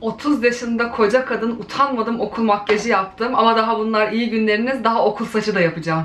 30 yaşında koca kadın utanmadım okul makyajı yaptım ama daha bunlar iyi günleriniz daha okul saçı da yapacağım.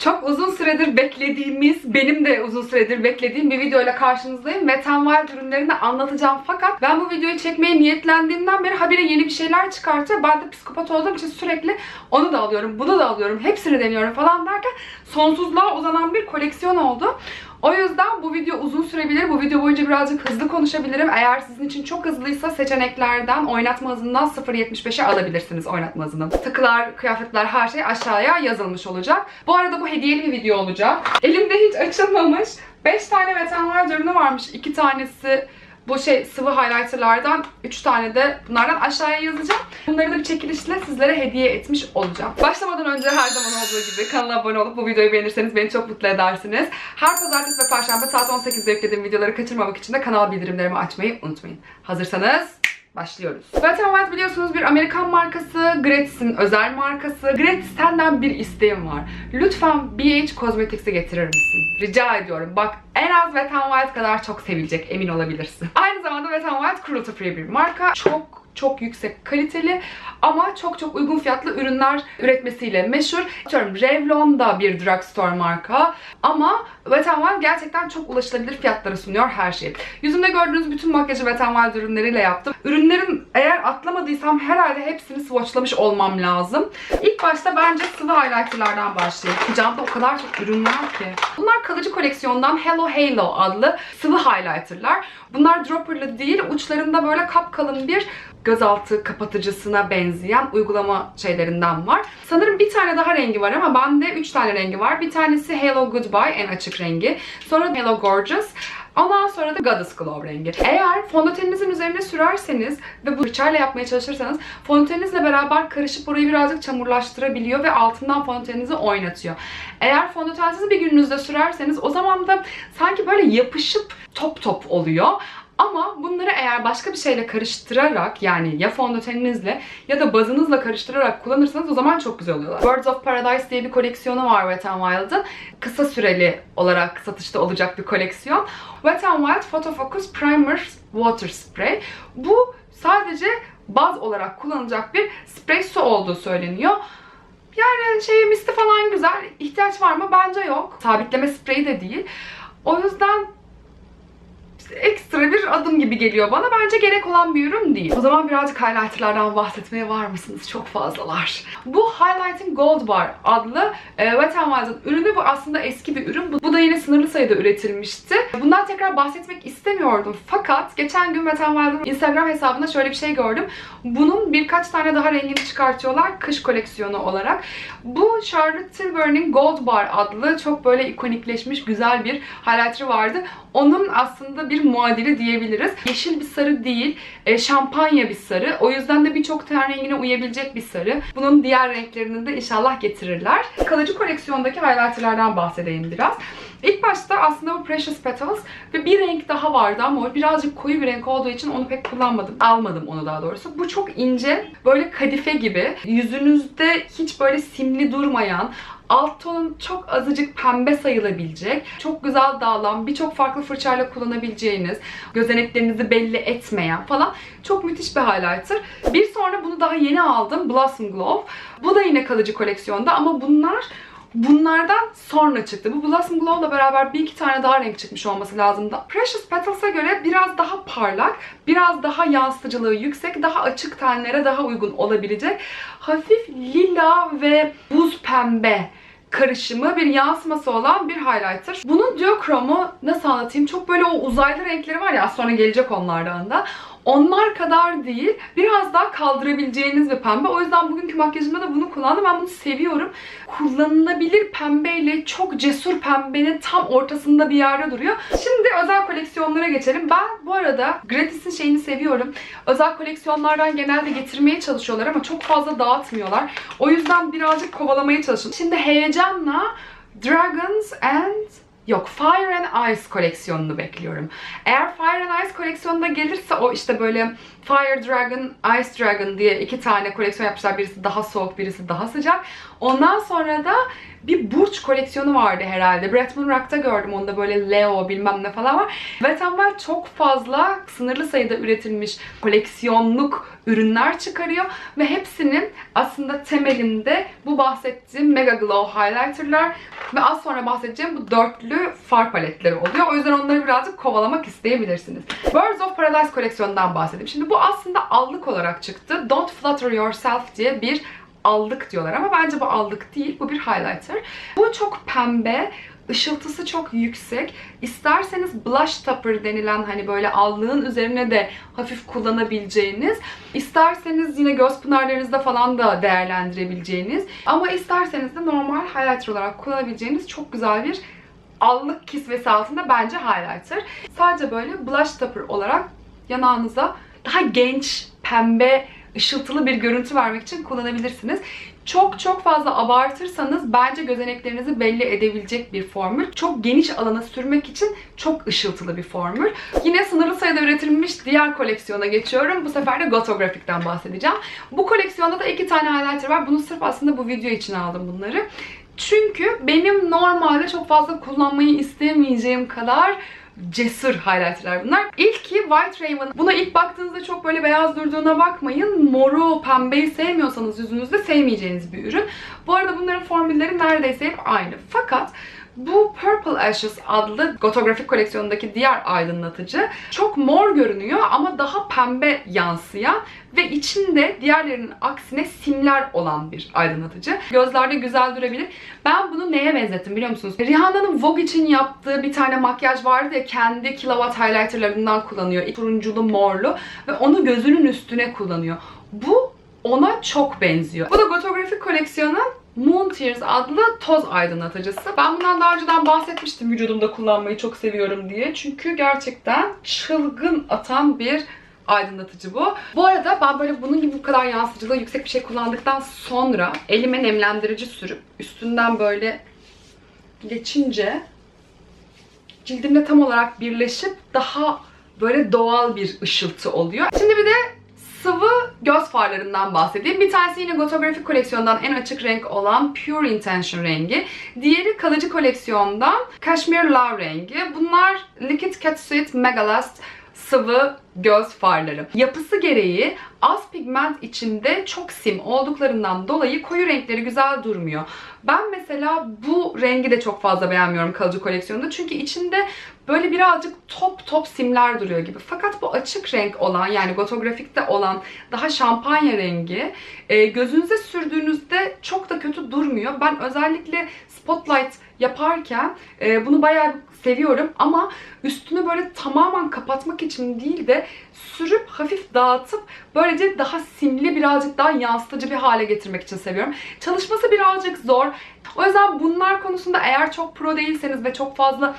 Çok uzun süredir beklediğimiz, benim de uzun süredir beklediğim bir videoyla karşınızdayım. Wet n Wild ürünlerini anlatacağım fakat ben bu videoyu çekmeye niyetlendiğimden beri habire yeni bir şeyler çıkartıyor. Ben de psikopat olduğum için sürekli onu da alıyorum, bunu da alıyorum, hepsini deniyorum falan derken sonsuzluğa uzanan bir koleksiyon oldu. O yüzden bu video uzun sürebilir. Bu video boyunca birazcık hızlı konuşabilirim. Eğer sizin için çok hızlıysa seçeneklerden oynatma hızından 0.75'e alabilirsiniz oynatma hızını. Takılar, kıyafetler her şey aşağıya yazılmış olacak. Bu arada bu hediyeli bir video olacak. Elimde hiç açılmamış 5 tane Wild ürünü varmış. 2 tanesi bu şey sıvı highlighterlardan 3 tane de bunlardan aşağıya yazacağım. Bunları da bir çekilişle sizlere hediye etmiş olacağım. Başlamadan önce her zaman olduğu gibi kanala abone olup bu videoyu beğenirseniz beni çok mutlu edersiniz. Her pazartesi ve perşembe saat 18'de yüklediğim videoları kaçırmamak için de kanal bildirimlerimi açmayı unutmayın. Hazırsanız Başlıyoruz. Wet n biliyorsunuz bir Amerikan markası, Gratis'in özel markası. Gratis senden bir isteğim var. Lütfen BH Cosmetics'i getirir misin? Rica ediyorum. Bak en az Wet n Wild kadar çok sevilecek emin olabilirsin. Aynı zamanda Wet n Wild cruelty free bir marka. Çok çok yüksek kaliteli ama çok çok uygun fiyatlı ürünler üretmesiyle meşhur. Atıyorum Revlon da bir drugstore marka ama Wet n Wild gerçekten çok ulaşılabilir fiyatlara sunuyor her şeyi. Yüzümde gördüğünüz bütün makyajı Wet n Wild ürünleriyle yaptım. Ürünlerin eğer atlamadıysam herhalde hepsini swatchlamış olmam lazım. İlk başta bence sıvı highlighterlardan başlayayım. Kucağımda o kadar çok ürün var ki. Bunlar kalıcı koleksiyondan Hello Halo adlı sıvı highlighterlar. Bunlar dropperlı değil, uçlarında böyle kapkalın bir gözaltı kapatıcısına benzeyen uygulama şeylerinden var. Sanırım bir tane daha rengi var ama bende 3 tane rengi var. Bir tanesi Hello Goodbye en açık rengi. Sonra Hello Gorgeous. Ondan sonra da Goddess Glow rengi. Eğer fondöteninizin üzerine sürerseniz ve bu fırçayla yapmaya çalışırsanız fondöteninizle beraber karışıp burayı birazcık çamurlaştırabiliyor ve altından fondöteninizi oynatıyor. Eğer fondötensiz bir gününüzde sürerseniz o zaman da sanki böyle yapışıp top top oluyor. Ama bunları eğer başka bir şeyle karıştırarak yani ya fondöteninizle ya da bazınızla karıştırarak kullanırsanız o zaman çok güzel oluyorlar. Birds of Paradise diye bir koleksiyonu var Wet n Wild'ın. Kısa süreli olarak satışta olacak bir koleksiyon. Wet n Wild Photo Focus Primer Water Spray. Bu sadece baz olarak kullanılacak bir sprey su olduğu söyleniyor. Yani şey misti falan güzel. İhtiyaç var mı? Bence yok. Sabitleme spreyi de değil. O yüzden ekstra bir adım gibi geliyor bana. Bence gerek olan bir ürün değil. O zaman birazcık highlighterlardan bahsetmeye var mısınız? Çok fazlalar. Bu Highlighting Gold Bar adlı e, Wet n Wild'ın ürünü. Bu aslında eski bir ürün. Bu, bu da yine sınırlı sayıda üretilmişti. Bundan tekrar bahsetmek istemiyordum. Fakat geçen gün Wet n Wild'ın Instagram hesabında şöyle bir şey gördüm. Bunun birkaç tane daha rengini çıkartıyorlar kış koleksiyonu olarak. Bu Charlotte Tilbury'nin Gold Bar adlı çok böyle ikonikleşmiş güzel bir highlighter vardı. Onun aslında bir muadili diyebiliriz. Yeşil bir sarı değil, e, şampanya bir sarı. O yüzden de birçok ten rengine uyabilecek bir sarı. Bunun diğer renklerini de inşallah getirirler. Kalıcı koleksiyondaki highlighterlardan bahsedeyim biraz. İlk başta aslında bu Precious Petals ve bir renk daha vardı ama o birazcık koyu bir renk olduğu için onu pek kullanmadım. Almadım onu daha doğrusu. Bu çok ince, böyle kadife gibi. Yüzünüzde hiç böyle simli durmayan, alt tonun çok azıcık pembe sayılabilecek, çok güzel dağılan, birçok farklı fırçayla kullanabileceğiniz, gözeneklerinizi belli etmeyen falan çok müthiş bir highlighter. Bir sonra bunu daha yeni aldım. Blossom Glow. Bu da yine kalıcı koleksiyonda ama bunlar Bunlardan sonra çıktı. Bu Blossom Glow'la beraber bir iki tane daha renk çıkmış olması lazımdı. Precious Petals'a göre biraz daha parlak, biraz daha yansıtıcılığı yüksek, daha açık tenlere daha uygun olabilecek hafif lila ve buz pembe karışımı bir yansıması olan bir highlighter. Bunun duochrome'u nasıl anlatayım? Çok böyle o uzaylı renkleri var ya sonra gelecek onlardan da. Onlar kadar değil. Biraz daha kaldırabileceğiniz bir pembe. O yüzden bugünkü makyajımda da bunu kullandım. Ben bunu seviyorum. Kullanılabilir pembeyle çok cesur pembenin tam ortasında bir yerde duruyor. Şimdi özel koleksiyonlara geçelim. Ben bu arada Gratis'in şeyini seviyorum. Özel koleksiyonlardan genelde getirmeye çalışıyorlar ama çok fazla dağıtmıyorlar. O yüzden birazcık kovalamaya çalışın. Şimdi heyecanla Dragons and Yok Fire and Ice koleksiyonunu bekliyorum. Eğer Fire and Ice koleksiyonuna gelirse o işte böyle Fire Dragon, Ice Dragon diye iki tane koleksiyon yapmışlar. Birisi daha soğuk, birisi daha sıcak. Ondan sonra da bir burç koleksiyonu vardı herhalde. Bretman Rock'ta gördüm onda böyle Leo bilmem ne falan var. N Wild çok fazla sınırlı sayıda üretilmiş koleksiyonluk ürünler çıkarıyor ve hepsinin aslında temelinde bu bahsettiğim Mega Glow Highlighter'lar ve az sonra bahsedeceğim bu dörtlü far paletleri oluyor. O yüzden onları birazcık kovalamak isteyebilirsiniz. Birds of Paradise koleksiyonundan bahsedeyim. Şimdi bu aslında allık olarak çıktı. Don't Flutter Yourself diye bir aldık diyorlar ama bence bu aldık değil. Bu bir highlighter. Bu çok pembe. ışıltısı çok yüksek. İsterseniz blush topper denilen hani böyle allığın üzerine de hafif kullanabileceğiniz, isterseniz yine göz pınarlarınızda falan da değerlendirebileceğiniz ama isterseniz de normal highlighter olarak kullanabileceğiniz çok güzel bir allık kisvesi altında bence highlighter. Sadece böyle blush topper olarak yanağınıza daha genç, pembe, ışıltılı bir görüntü vermek için kullanabilirsiniz. Çok çok fazla abartırsanız bence gözeneklerinizi belli edebilecek bir formül. Çok geniş alana sürmek için çok ışıltılı bir formül. Yine sınırlı sayıda üretilmiş diğer koleksiyona geçiyorum. Bu sefer de Gotographic'ten bahsedeceğim. Bu koleksiyonda da iki tane highlighter var. Bunu sırf aslında bu video için aldım bunları. Çünkü benim normalde çok fazla kullanmayı istemeyeceğim kadar cesur highlighterlar bunlar. İlki White Raven. Buna ilk baktığınızda çok böyle beyaz durduğuna bakmayın. Moru, pembeyi sevmiyorsanız yüzünüzde sevmeyeceğiniz bir ürün. Bu arada bunların formülleri neredeyse hep aynı. Fakat bu Purple Ashes adlı Gotografik koleksiyonundaki diğer aydınlatıcı çok mor görünüyor ama daha pembe yansıyan ve içinde diğerlerinin aksine simler olan bir aydınlatıcı. Gözlerde güzel durabilir. Ben bunu neye benzettim biliyor musunuz? Rihanna'nın Vogue için yaptığı bir tane makyaj vardı ya kendi kilowatt highlighterlarından kullanıyor. Turunculu morlu ve onu gözünün üstüne kullanıyor. Bu ona çok benziyor. Bu da Gotografik koleksiyonun Moon Tears adlı toz aydınlatıcısı. Ben bundan daha önceden bahsetmiştim vücudumda kullanmayı çok seviyorum diye. Çünkü gerçekten çılgın atan bir aydınlatıcı bu. Bu arada ben böyle bunun gibi bu kadar yansıtıcılığı yüksek bir şey kullandıktan sonra elime nemlendirici sürüp üstünden böyle geçince cildimle tam olarak birleşip daha böyle doğal bir ışıltı oluyor. Şimdi bir de sıvı göz farlarından bahsedeyim. Bir tanesi yine Gotographic koleksiyondan en açık renk olan Pure Intention rengi. Diğeri kalıcı koleksiyondan Cashmere Love rengi. Bunlar Liquid Cat Suite Megalast sıvı göz farları. Yapısı gereği az pigment içinde çok sim olduklarından dolayı koyu renkleri güzel durmuyor. Ben mesela bu rengi de çok fazla beğenmiyorum kalıcı koleksiyonda. Çünkü içinde böyle birazcık top top simler duruyor gibi. Fakat bu açık renk olan yani gotografikte olan daha şampanya rengi e, gözünüze sürdüğünüzde çok da kötü durmuyor. Ben özellikle spotlight yaparken e, bunu bayağı seviyorum ama üstünü böyle tamamen kapatmak için değil de sürüp hafif dağıtıp böylece daha simli birazcık daha yansıtıcı bir hale getirmek için seviyorum. Çalışması birazcık zor. O yüzden bunlar konusunda eğer çok pro değilseniz ve çok fazla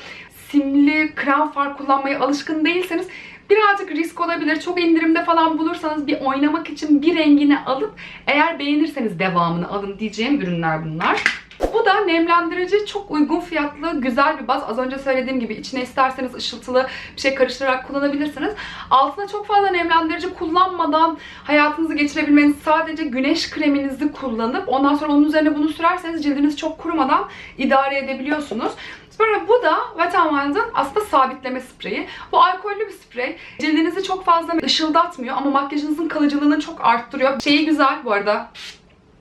simli krem far kullanmaya alışkın değilseniz birazcık risk olabilir. Çok indirimde falan bulursanız bir oynamak için bir rengini alıp eğer beğenirseniz devamını alın diyeceğim ürünler bunlar. Bu da nemlendirici çok uygun fiyatlı güzel bir baz. Az önce söylediğim gibi içine isterseniz ışıltılı bir şey karıştırarak kullanabilirsiniz. Altına çok fazla nemlendirici kullanmadan hayatınızı geçirebilmeniz sadece güneş kreminizi kullanıp ondan sonra onun üzerine bunu sürerseniz cildiniz çok kurumadan idare edebiliyorsunuz. Sonra bu da Wet n Wild'ın aslında sabitleme spreyi. Bu alkollü bir sprey. Cildinizi çok fazla ışıldatmıyor ama makyajınızın kalıcılığını çok arttırıyor. Şeyi güzel bu arada.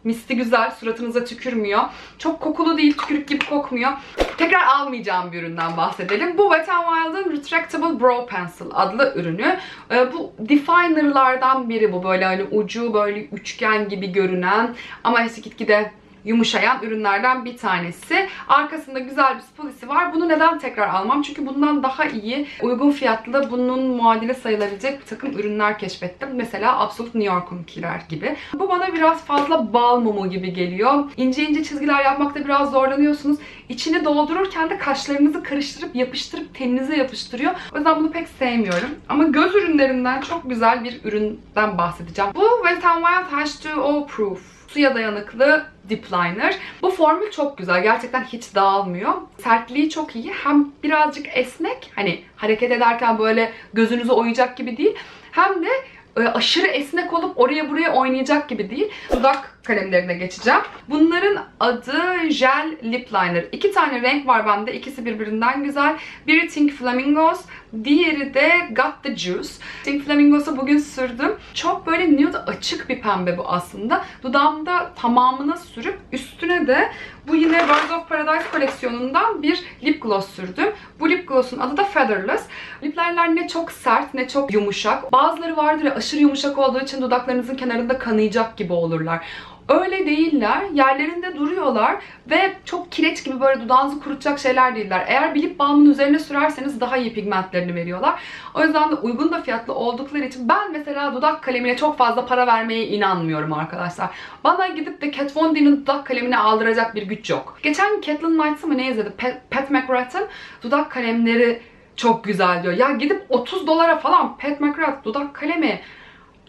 Misli güzel, suratınıza tükürmüyor. Çok kokulu değil, tükürük gibi kokmuyor. Tekrar almayacağım bir üründen bahsedelim. Bu Wet n Wild'ın Retractable Brow Pencil adlı ürünü. Ee, bu definerlardan biri bu. Böyle hani ucu böyle üçgen gibi görünen ama gitgide yumuşayan ürünlerden bir tanesi. Arkasında güzel bir spolisi var. Bunu neden tekrar almam? Çünkü bundan daha iyi, uygun fiyatlı bunun muadili sayılabilecek bir takım ürünler keşfettim. Mesela Absolute New York'unkiler gibi. Bu bana biraz fazla bal mumu gibi geliyor. İnce ince çizgiler yapmakta biraz zorlanıyorsunuz. İçini doldururken de kaşlarınızı karıştırıp yapıştırıp teninize yapıştırıyor. O yüzden bunu pek sevmiyorum. Ama göz ürünlerinden çok güzel bir üründen bahsedeceğim. Bu Wet n Wild H2O Proof suya dayanıklı Dip Liner. Bu formül çok güzel. Gerçekten hiç dağılmıyor. Sertliği çok iyi. Hem birazcık esnek. Hani hareket ederken böyle gözünüzü oyacak gibi değil. Hem de e, aşırı esnek olup oraya buraya oynayacak gibi değil. Dudak kalemlerine geçeceğim. Bunların adı Gel Lip Liner. İki tane renk var bende. İkisi birbirinden güzel. Biri Pink Flamingos, diğeri de Got the Juice. Pink Flamingos'u bugün sürdüm. Çok böyle nude açık bir pembe bu aslında. Dudağımda tamamına sürüp üstüne de bu yine Birds of Paradise koleksiyonundan bir lip gloss sürdüm. Bu lip gloss'un adı da Featherless. Lip liner'ler ne çok sert ne çok yumuşak. Bazıları vardır ya aşırı yumuşak olduğu için dudaklarınızın kenarında kanayacak gibi olurlar. Öyle değiller. Yerlerinde duruyorlar ve çok kireç gibi böyle dudağınızı kurutacak şeyler değiller. Eğer bir lip balmın üzerine sürerseniz daha iyi pigmentlerini veriyorlar. O yüzden de uygun da fiyatlı oldukları için ben mesela dudak kalemine çok fazla para vermeye inanmıyorum arkadaşlar. Bana gidip de Kat Von D'nin dudak kalemini aldıracak bir güç yok. Geçen Caitlyn Knights'ı mı ne izledim? Pat, Pat McGrath'ın dudak kalemleri çok güzel diyor. Ya gidip 30 dolara falan Pat McGrath dudak kalemi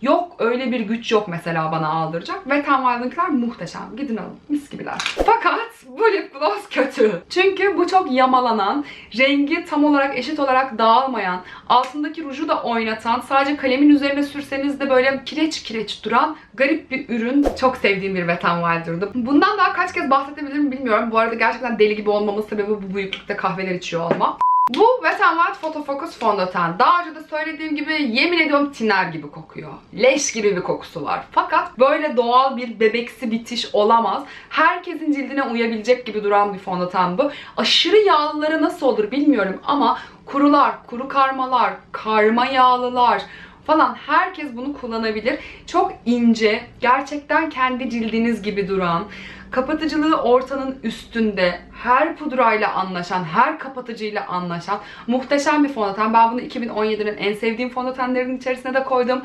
Yok öyle bir güç yok mesela bana aldıracak. Wet n Wild'ınkiler muhteşem. Gidin alın. Mis gibiler. Fakat bu lip gloss kötü. Çünkü bu çok yamalanan, rengi tam olarak eşit olarak dağılmayan, altındaki ruju da oynatan, sadece kalemin üzerine sürseniz de böyle kireç kireç duran garip bir ürün. Çok sevdiğim bir Wet n Wild'ırdı. Bundan daha kaç kez bahsedebilirim bilmiyorum. Bu arada gerçekten deli gibi olmamın sebebi bu büyüklükte kahveler içiyor olma. Bu Wet n Wild Photo Focus fondöten. Daha önce de söylediğim gibi yemin ediyorum tiner gibi kokuyor. Leş gibi bir kokusu var. Fakat böyle doğal bir bebeksi bitiş olamaz. Herkesin cildine uyabilecek gibi duran bir fondöten bu. Aşırı yağlıları nasıl olur bilmiyorum ama kurular, kuru karmalar, karma yağlılar, falan herkes bunu kullanabilir. Çok ince, gerçekten kendi cildiniz gibi duran, kapatıcılığı ortanın üstünde, her pudrayla anlaşan, her kapatıcıyla anlaşan muhteşem bir fondöten. Ben bunu 2017'nin en sevdiğim fondötenlerin içerisine de koydum.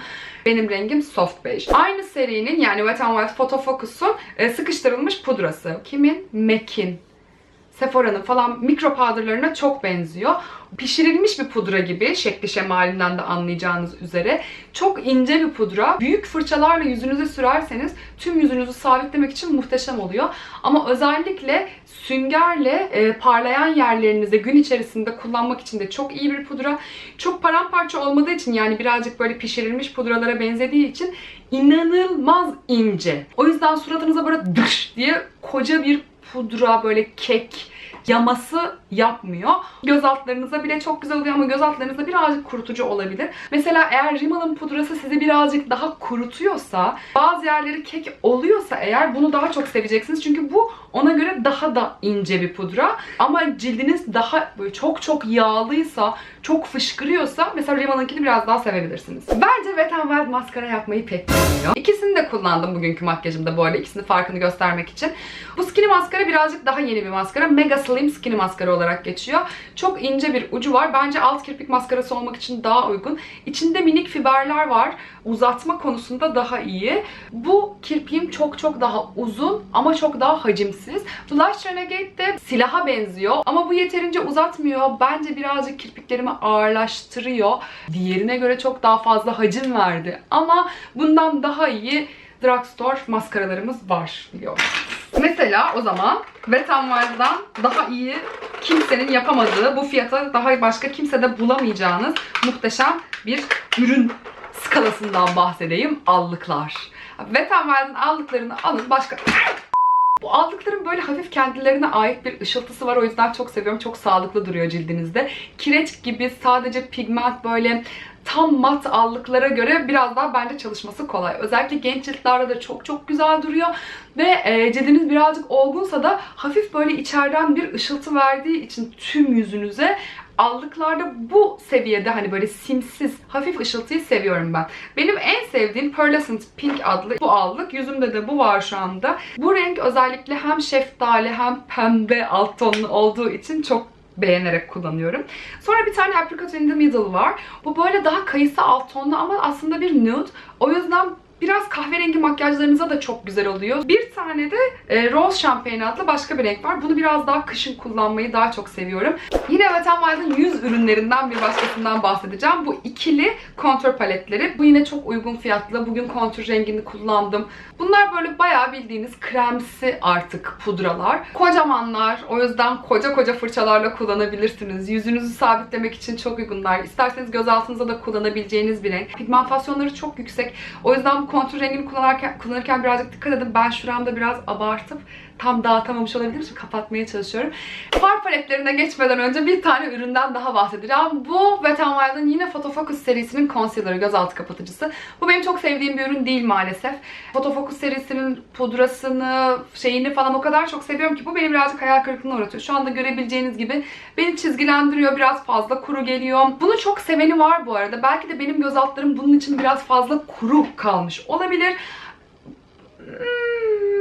Benim rengim soft beige. Aynı serinin yani Wet n Wild Photo Focus'un e, sıkıştırılmış pudrası. Kimin? MAC'in. Sephora'nın falan mikro powderlarına çok benziyor. Pişirilmiş bir pudra gibi şekli şemalinden de anlayacağınız üzere. Çok ince bir pudra. Büyük fırçalarla yüzünüze sürerseniz tüm yüzünüzü sabitlemek için muhteşem oluyor. Ama özellikle süngerle e, parlayan yerlerinize gün içerisinde kullanmak için de çok iyi bir pudra. Çok paramparça olmadığı için yani birazcık böyle pişirilmiş pudralara benzediği için inanılmaz ince. O yüzden suratınıza böyle dış diye koca bir pudra böyle kek yaması yapmıyor. Göz altlarınıza bile çok güzel oluyor ama göz altlarınızda birazcık kurutucu olabilir. Mesela eğer Rimmel'ın pudrası sizi birazcık daha kurutuyorsa, bazı yerleri kek oluyorsa eğer bunu daha çok seveceksiniz. Çünkü bu ona göre daha da ince bir pudra. Ama cildiniz daha böyle çok çok yağlıysa, çok fışkırıyorsa mesela Rimmel'ınkini biraz daha sevebilirsiniz. Bence Wet n Wild maskara yapmayı pek bilmiyor. İkisini de kullandım bugünkü makyajımda bu arada. İkisinin farkını göstermek için. Bu Skinny maskara birazcık daha yeni bir maskara. Mega Slim Skinny maskara olarak geçiyor. Çok ince bir ucu var. Bence alt kirpik maskarası olmak için daha uygun. İçinde minik fiberler var. Uzatma konusunda daha iyi. Bu kirpiğim çok çok daha uzun ama çok daha hacimsiz. Bu Lush Renegade de silaha benziyor ama bu yeterince uzatmıyor. Bence birazcık kirpiklerimi ağırlaştırıyor. Diğerine göre çok daha fazla hacim verdi. Ama bundan daha iyi drugstore maskaralarımız var biliyorum. Mesela o zaman Wet n Wild'dan daha iyi kimsenin yapamadığı, bu fiyata daha başka kimsede bulamayacağınız muhteşem bir ürün skalasından bahsedeyim. Allıklar. Wet n Wild'ın allıklarını alın başka... Bu aldıklarım böyle hafif kendilerine ait bir ışıltısı var. O yüzden çok seviyorum. Çok sağlıklı duruyor cildinizde. Kireç gibi sadece pigment böyle tam mat allıklara göre biraz daha bence çalışması kolay. Özellikle genç ciltlerde de çok çok güzel duruyor. Ve e, cildiniz birazcık olgunsa da hafif böyle içeriden bir ışıltı verdiği için tüm yüzünüze allıklarda bu seviyede hani böyle simsiz hafif ışıltıyı seviyorum ben. Benim en sevdiğim Pearlescent Pink adlı bu allık. Yüzümde de bu var şu anda. Bu renk özellikle hem şeftali hem pembe alt tonlu olduğu için çok beğenerek kullanıyorum. Sonra bir tane Apricot in the Middle var. Bu böyle daha kayısı alt tonlu ama aslında bir nude. O yüzden Biraz kahverengi makyajlarınıza da çok güzel oluyor. Bir tane de e, Rose Champagne adlı başka bir renk var. Bunu biraz daha kışın kullanmayı daha çok seviyorum. Yine Wet n Wild'ın yüz ürünlerinden bir başkasından bahsedeceğim. Bu ikili kontür paletleri. Bu yine çok uygun fiyatlı. Bugün kontür rengini kullandım. Bunlar böyle bayağı bildiğiniz kremsi artık pudralar. Kocamanlar. O yüzden koca koca fırçalarla kullanabilirsiniz. Yüzünüzü sabitlemek için çok uygunlar. İsterseniz göz altınıza da kullanabileceğiniz bir renk. Pigmentasyonları çok yüksek. O yüzden bu kontür rengini kullanırken, kullanırken birazcık dikkat edin. Ben şuramda biraz abartıp tam dağıtamamış olabilirim için kapatmaya çalışıyorum. Far paletlerine geçmeden önce bir tane üründen daha bahsedeceğim. Bu Wet n Wild'ın yine Photofocus serisinin concealer'ı, gözaltı kapatıcısı. Bu benim çok sevdiğim bir ürün değil maalesef. Photofocus serisinin pudrasını, şeyini falan o kadar çok seviyorum ki bu beni birazcık hayal kırıklığına uğratıyor. Şu anda görebileceğiniz gibi beni çizgilendiriyor, biraz fazla kuru geliyor. Bunu çok seveni var bu arada. Belki de benim göz altlarım bunun için biraz fazla kuru kalmış olabilir.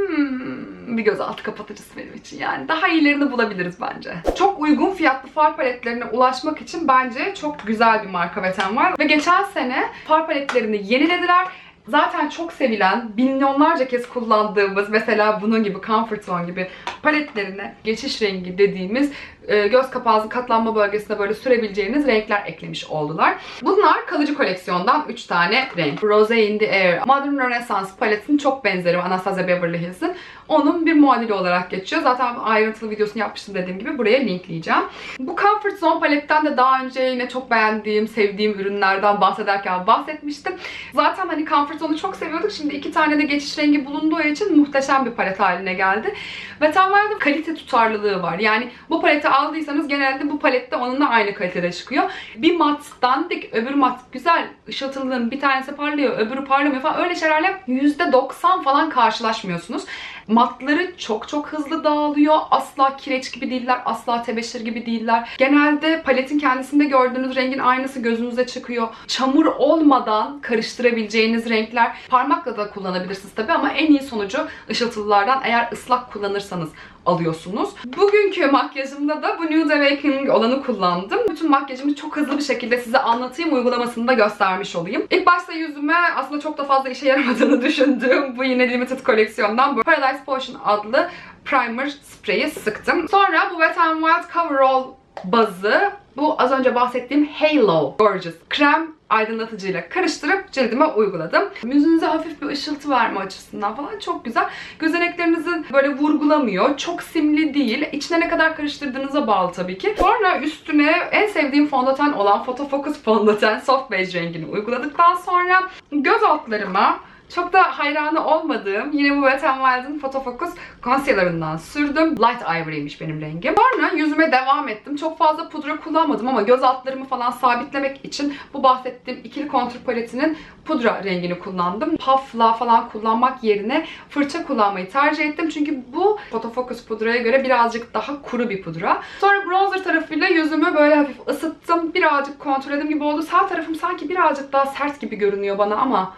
Hmm, bir gözaltı kapatıcısı benim için yani. Daha iyilerini bulabiliriz bence. Çok uygun fiyatlı far paletlerine ulaşmak için bence çok güzel bir marka Wet n Wild. Ve geçen sene far paletlerini yenilediler. Zaten çok sevilen, milyonlarca kez kullandığımız mesela bunun gibi Comfort Zone gibi paletlerine geçiş rengi dediğimiz göz kapağınızın katlanma bölgesine böyle sürebileceğiniz renkler eklemiş oldular. Bunlar kalıcı koleksiyondan 3 tane renk. Rose in the Air, Modern Renaissance paletinin çok benzeri Anastasia Beverly Hills'in. Onun bir muadili olarak geçiyor. Zaten ayrıntılı videosunu yapmıştım dediğim gibi buraya linkleyeceğim. Bu Comfort Zone paletten de daha önce yine çok beğendiğim, sevdiğim ürünlerden bahsederken bahsetmiştim. Zaten hani Comfort Zone'u çok seviyorduk. Şimdi iki tane de geçiş rengi bulunduğu için muhteşem bir palet haline geldi. Ve tam Wild'ın kalite tutarlılığı var. Yani bu paleti aldıysanız genelde bu palette onunla aynı kalitede çıkıyor. Bir mat dandik, öbür mat güzel, ışıltılının bir tanesi parlıyor, öbürü parlamıyor falan. Öyle şeylerle %90 falan karşılaşmıyorsunuz. Matları çok çok hızlı dağılıyor. Asla kireç gibi değiller, asla tebeşir gibi değiller. Genelde paletin kendisinde gördüğünüz rengin aynısı gözünüze çıkıyor. Çamur olmadan karıştırabileceğiniz renkler. Parmakla da kullanabilirsiniz tabii ama en iyi sonucu ışıltılılardan eğer ıslak kullanırsanız alıyorsunuz. Bugünkü makyajımda da bu Nude Awakening olanı kullandım. Bütün makyajımı çok hızlı bir şekilde size anlatayım, uygulamasını da göstermiş olayım. İlk başta yüzüme aslında çok da fazla işe yaramadığını düşündüğüm bu yine limited koleksiyondan bu Paradise Potion adlı primer spreyi sıktım. Sonra bu Wet n Wild Coverall bazı bu az önce bahsettiğim Halo Gorgeous krem aydınlatıcıyla karıştırıp cildime uyguladım. Yüzünüze hafif bir ışıltı verme açısından falan çok güzel. Gözeneklerinizi böyle vurgulamıyor. Çok simli değil. İçine ne kadar karıştırdığınıza bağlı tabii ki. Sonra üstüne en sevdiğim fondöten olan Photofocus fondöten Soft Beige rengini uyguladıktan sonra göz altlarıma çok da hayranı olmadığım yine bu Wet n Wild'ın Photofocus concealer'ından sürdüm. Light Ivory'miş benim rengim. Sonra yüzüme devam ettim. Çok fazla pudra kullanmadım ama göz altlarımı falan sabitlemek için bu bahsettiğim ikili kontür paletinin pudra rengini kullandım. Puff'la falan kullanmak yerine fırça kullanmayı tercih ettim. Çünkü bu Photofocus pudraya göre birazcık daha kuru bir pudra. Sonra bronzer tarafıyla yüzümü böyle hafif ısıttım. Birazcık kontrollediğim gibi oldu. Sağ tarafım sanki birazcık daha sert gibi görünüyor bana ama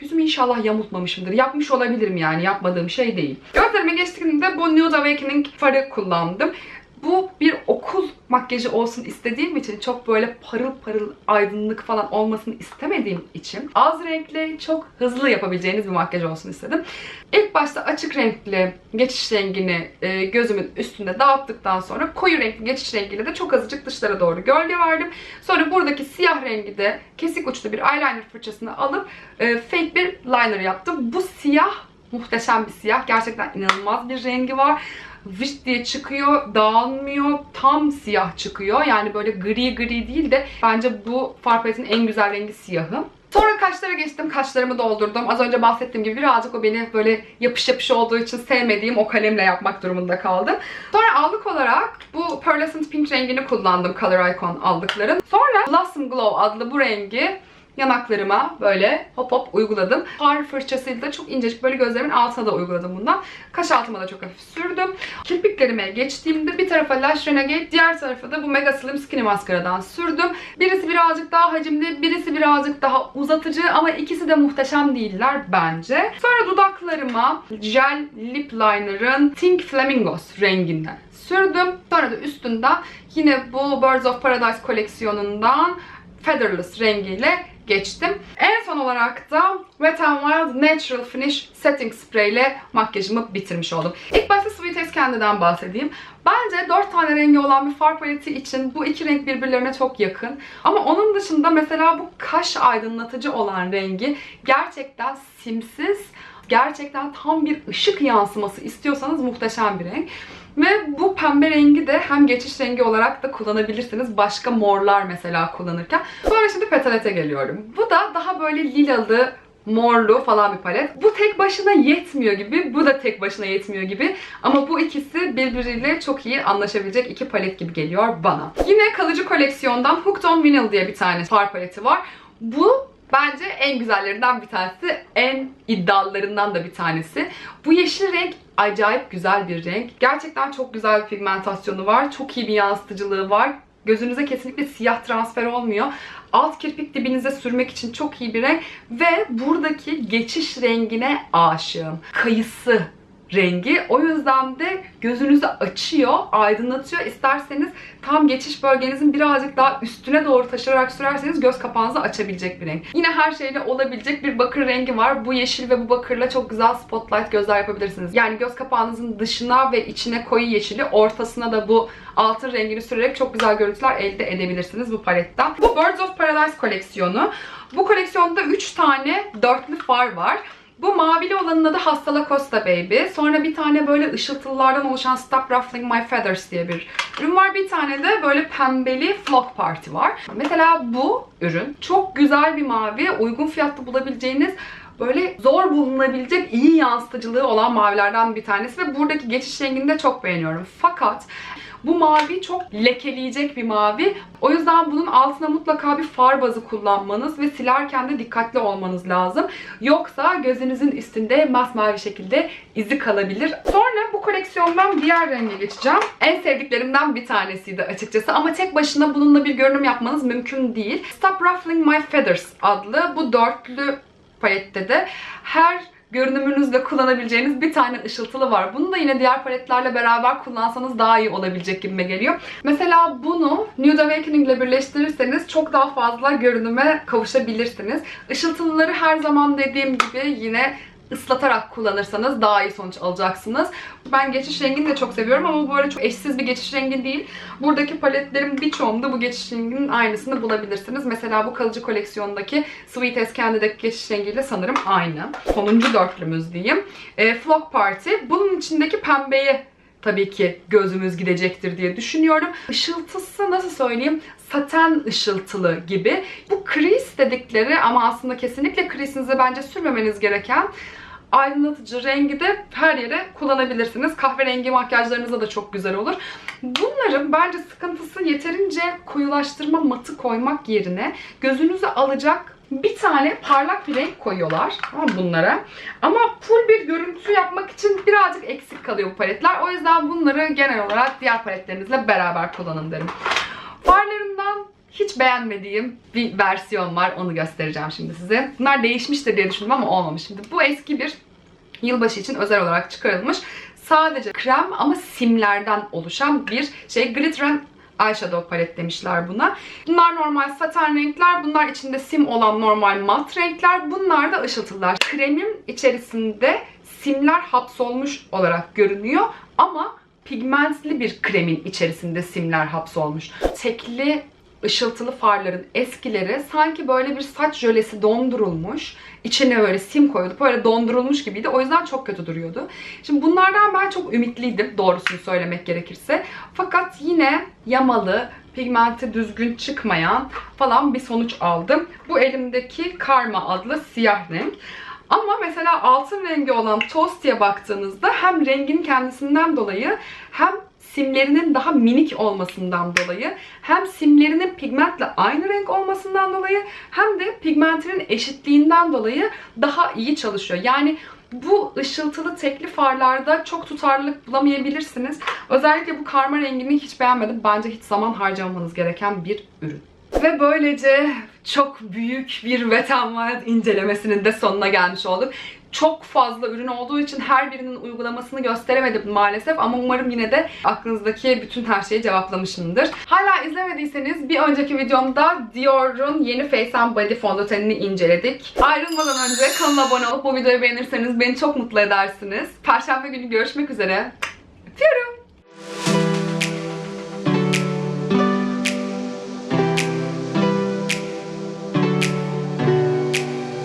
Yüzümü inşallah yamultmamışımdır. Yapmış olabilirim yani. Yapmadığım şey değil. Gözlerime geçtiğimde bu Nude Awakening farı kullandım. Bu bir okul makyajı olsun istediğim için çok böyle parıl parıl aydınlık falan olmasını istemediğim için az renkli çok hızlı yapabileceğiniz bir makyaj olsun istedim. İlk başta açık renkli geçiş rengini e, gözümün üstünde dağıttıktan sonra koyu renkli geçiş rengiyle de çok azıcık dışlara doğru gölge verdim. Sonra buradaki siyah rengi de kesik uçlu bir eyeliner fırçasını alıp e, fake bir liner yaptım. Bu siyah muhteşem bir siyah. Gerçekten inanılmaz bir rengi var vış diye çıkıyor, dağılmıyor, tam siyah çıkıyor. Yani böyle gri gri değil de bence bu far paletin en güzel rengi siyahı. Sonra kaşlara geçtim. Kaşlarımı doldurdum. Az önce bahsettiğim gibi birazcık o beni böyle yapış yapış olduğu için sevmediğim o kalemle yapmak durumunda kaldım. Sonra aldık olarak bu Pearlescent Pink rengini kullandım. Color Icon aldıklarım. Sonra Blossom Glow adlı bu rengi yanaklarıma böyle hop hop uyguladım. Far fırçasıyla da çok incecik böyle gözlerimin altına da uyguladım bundan. Kaş altıma da çok hafif sürdüm. Kirpiklerime geçtiğimde bir tarafa Lash Renegade, diğer tarafa da bu Mega Slim Skinny Mascara'dan sürdüm. Birisi birazcık daha hacimli, birisi birazcık daha uzatıcı ama ikisi de muhteşem değiller bence. Sonra dudaklarıma Gel Lip Liner'ın Think Flamingos renginden sürdüm. Sonra da üstünden yine bu Birds of Paradise koleksiyonundan Featherless rengiyle geçtim. En son olarak da Wet n Wild Natural Finish Setting Spray ile makyajımı bitirmiş oldum. İlk başta Sweet Ace Candy'den bahsedeyim. Bence 4 tane rengi olan bir far paleti için bu iki renk birbirlerine çok yakın. Ama onun dışında mesela bu kaş aydınlatıcı olan rengi gerçekten simsiz, gerçekten tam bir ışık yansıması istiyorsanız muhteşem bir renk. Ve bu pembe rengi de hem geçiş rengi olarak da kullanabilirsiniz. Başka morlar mesela kullanırken. Sonra şimdi petalete geliyorum. Bu da daha böyle lilalı, morlu falan bir palet. Bu tek başına yetmiyor gibi, bu da tek başına yetmiyor gibi. Ama bu ikisi birbiriyle çok iyi anlaşabilecek iki palet gibi geliyor bana. Yine kalıcı koleksiyondan Hooked on Vinyl diye bir tane far paleti var. Bu Bence en güzellerinden bir tanesi, en iddialılarından da bir tanesi. Bu yeşil renk acayip güzel bir renk. Gerçekten çok güzel bir pigmentasyonu var. Çok iyi bir yansıtıcılığı var. Gözünüze kesinlikle siyah transfer olmuyor. Alt kirpik dibinize sürmek için çok iyi bir renk. Ve buradaki geçiş rengine aşığım. Kayısı rengi. O yüzden de gözünüzü açıyor, aydınlatıyor. İsterseniz tam geçiş bölgenizin birazcık daha üstüne doğru taşırarak sürerseniz göz kapağınızı açabilecek bir renk. Yine her şeyle olabilecek bir bakır rengi var. Bu yeşil ve bu bakırla çok güzel spotlight gözler yapabilirsiniz. Yani göz kapağınızın dışına ve içine koyu yeşili, ortasına da bu altın rengini sürerek çok güzel görüntüler elde edebilirsiniz bu paletten. Bu Birds of Paradise koleksiyonu. Bu koleksiyonda 3 tane dörtlü far var. Bu mavili olanın adı Hasta La Costa Baby. Sonra bir tane böyle ışıltılılardan oluşan Stop Ruffling My Feathers diye bir ürün var. Bir tane de böyle pembeli Flock Party var. Mesela bu ürün çok güzel bir mavi. Uygun fiyatlı bulabileceğiniz böyle zor bulunabilecek iyi yansıtıcılığı olan mavilerden bir tanesi ve buradaki geçiş rengini de çok beğeniyorum. Fakat bu mavi çok lekeleyecek bir mavi. O yüzden bunun altına mutlaka bir far bazı kullanmanız ve silerken de dikkatli olmanız lazım. Yoksa gözünüzün üstünde masmavi şekilde izi kalabilir. Sonra bu koleksiyondan diğer renge geçeceğim. En sevdiklerimden bir tanesiydi açıkçası ama tek başına bununla bir görünüm yapmanız mümkün değil. Stop Ruffling My Feathers adlı bu dörtlü palette de her görünümünüzle kullanabileceğiniz bir tane ışıltılı var. Bunu da yine diğer paletlerle beraber kullansanız daha iyi olabilecek gibime geliyor. Mesela bunu Nude Awakening ile birleştirirseniz çok daha fazla görünüme kavuşabilirsiniz. Işıltılıları her zaman dediğim gibi yine ıslatarak kullanırsanız daha iyi sonuç alacaksınız. Ben geçiş rengini de çok seviyorum ama böyle çok eşsiz bir geçiş rengi değil. Buradaki paletlerin birçoğunda bu geçiş renginin aynısını bulabilirsiniz. Mesela bu kalıcı koleksiyondaki Sweet As Candy'deki geçiş rengiyle sanırım aynı. Sonuncu dörtlümüz diyeyim. E, Flock Party. Bunun içindeki pembeye tabii ki gözümüz gidecektir diye düşünüyorum. Işıltısı nasıl söyleyeyim? Saten ışıltılı gibi. Bu crease dedikleri ama aslında kesinlikle crease'inize bence sürmemeniz gereken aydınlatıcı rengi de her yere kullanabilirsiniz. Kahverengi makyajlarınıza da çok güzel olur. Bunların bence sıkıntısı yeterince koyulaştırma matı koymak yerine gözünüzü alacak bir tane parlak bir renk koyuyorlar bunlara. Ama full bir görüntü yapmak için birazcık eksik kalıyor bu paletler. O yüzden bunları genel olarak diğer paletlerinizle beraber kullanın derim. Farlarından hiç beğenmediğim bir versiyon var. Onu göstereceğim şimdi size. Bunlar değişmiştir diye düşündüm ama olmamış. Şimdi bu eski bir yılbaşı için özel olarak çıkarılmış. Sadece krem ama simlerden oluşan bir şey. Glitter and eyeshadow palet demişler buna. Bunlar normal saten renkler. Bunlar içinde sim olan normal mat renkler. Bunlar da ışıltılar. Kremin içerisinde simler hapsolmuş olarak görünüyor. Ama pigmentli bir kremin içerisinde simler hapsolmuş. Tekli ışıltılı farların eskileri sanki böyle bir saç jölesi dondurulmuş. içine böyle sim koyulup böyle dondurulmuş gibiydi. O yüzden çok kötü duruyordu. Şimdi bunlardan ben çok ümitliydim doğrusunu söylemek gerekirse. Fakat yine yamalı, pigmenti düzgün çıkmayan falan bir sonuç aldım. Bu elimdeki Karma adlı siyah renk. Ama mesela altın rengi olan Toast'ya baktığınızda hem rengin kendisinden dolayı hem simlerinin daha minik olmasından dolayı hem simlerinin pigmentle aynı renk olmasından dolayı hem de pigmentinin eşitliğinden dolayı daha iyi çalışıyor. Yani bu ışıltılı tekli farlarda çok tutarlılık bulamayabilirsiniz. Özellikle bu karma rengini hiç beğenmedim. Bence hiç zaman harcamamanız gereken bir ürün. Ve böylece çok büyük bir Wet n Wild incelemesinin de sonuna gelmiş olduk. Çok fazla ürün olduğu için her birinin uygulamasını gösteremedim maalesef ama umarım yine de aklınızdaki bütün her şeyi cevaplamışımdır. Hala izlemediyseniz bir önceki videomda Dior'un yeni Face and Body fondötenini inceledik. Ayrılmadan önce kanala abone olup bu videoyu beğenirseniz beni çok mutlu edersiniz. Perşembe günü görüşmek üzere. Öpüyorum.